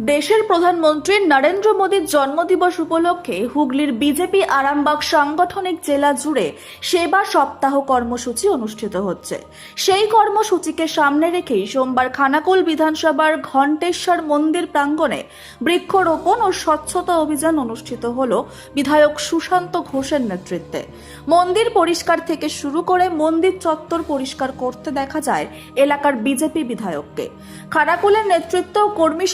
দেশের প্রধানমন্ত্রী নরেন্দ্র মোদীর জন্মদিবস উপলক্ষে হুগলির বিজেপি আরামবাগ সাংগঠনিক জেলা জুড়ে সেবা সপ্তাহ কর্মসূচি অনুষ্ঠিত হচ্ছে। সেই কর্মসূচিকে সামনে রেখেই সোমবার খানাকুল বিধানসভার ঘণ্টেশ্বর মন্দির প্রাঙ্গণে বৃক্ষরোপণ ও স্বচ্ছতা অভিযান অনুষ্ঠিত হল বিধায়ক সুশান্ত ঘোষের নেতৃত্বে। মন্দির পরিষ্কার থেকে শুরু করে মন্দির চত্বর পরিষ্কার করতে দেখা যায় এলাকার বিজেপি বিধায়ককে। খানাকুলের নেতৃত্ব কর্মী কর্মী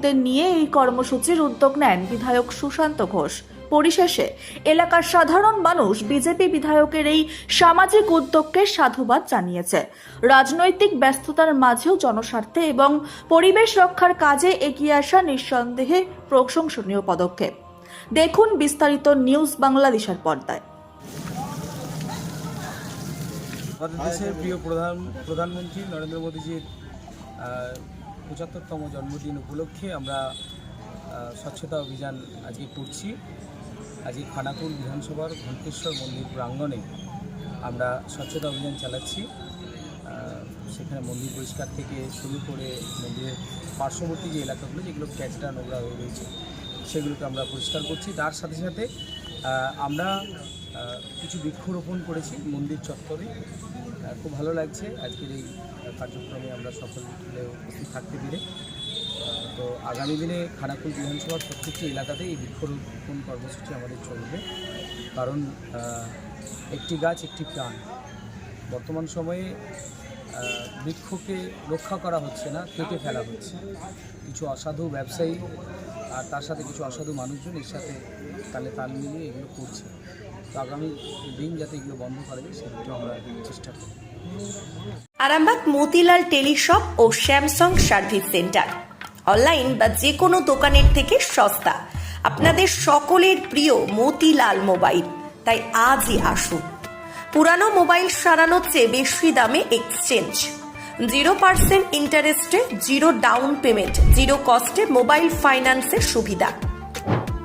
সমর্থকদের নিয়ে এই কর্মসূচির উদ্যোগ নেন বিধায়ক সুশান্ত ঘোষ। পরিশেষে, এলাকার সাধারণ মানুষ বিজেপি বিধায়কের এই সামাজিক উদ্যোগকে সাধুবাদ জানিয়েছে। রাজনৈতিক ব্যস্ততার মাঝেও জনস্বার্থে এবং পরিবেশ রক্ষার কাজে এগিয়ে আসা নিঃসন্দেহে প্রশংসনীয় পদক্ষেপ। দেখুন বিস্তারিত নিউজ বাংলাদেশের পর্দায়। আমাদের দেশের প্রিয় প্রধান, প্রধানমন্ত্রী নরেন্দ্র মোদীজির পঁচাত্তরতম জন্মদিন উপলক্ষে আমরা স্বচ্ছতা অভিযান আজকে করছি। আজকে খানাকুল বিধানসভার ঘণ্টেশ্বর মন্দির প্রাঙ্গণে আমরা স্বচ্ছতা অভিযান চালাচ্ছি। সেখানে মন্দির পরিষ্কার থেকে শুরু করে মন্দিরের পার্শ্ববর্তী যে এলাকাগুলো যেগুলো ক্যাচরা নোংরা হয়ে রয়েছে, সেগুলোকে আমরা পরিষ্কার করছি। তার সাথে সাথে আমরা কিছু বৃক্ষরোপণ করেছি মন্দির চত্বরে। খুব ভালো লাগছে আজকের এই কার্যক্রমে আমরা সকলে থাকতে পেরে। তো আগামী দিনে খানাকুল বিধানসভার প্রত্যেকটি এলাকাতে এই বৃক্ষরোপণ কর্মসূচি আমাদের চলবে। কারণ একটি গাছ, একটি প্রাণ। বর্তমান সময়ে বৃক্ষকে রক্ষা করা হচ্ছে না, কেটে ফেলা হচ্ছে। কিছু অসাধু ব্যবসায়ী আর তার সাথে কিছু অসাধু মানুষজন এর সাথে তালে তাল মিলিয়ে এগুলো করছে। আগামী দিন যাতে এগুলো বন্ধ আমরা চেষ্টা আরামবাগ মতিলাল টেলিশপ ও স্যামসাং সার্ভিস সেন্টার। অনলাইন বা যে কোনো দোকানের থেকে সস্তা। আপনাদের সকলের প্রিয় মতিলাল মোবাইল। তাই আজই আসুন। পুরানো মোবাইল সারানোর চেয়ে বেশি দামে এক্সচেঞ্জ। জিরো পার্সেন্ট ইন্টারেস্টে, জিরো ডাউন পেমেন্ট, জিরো কস্টে মোবাইল ফাইন্যান্সের সুবিধা।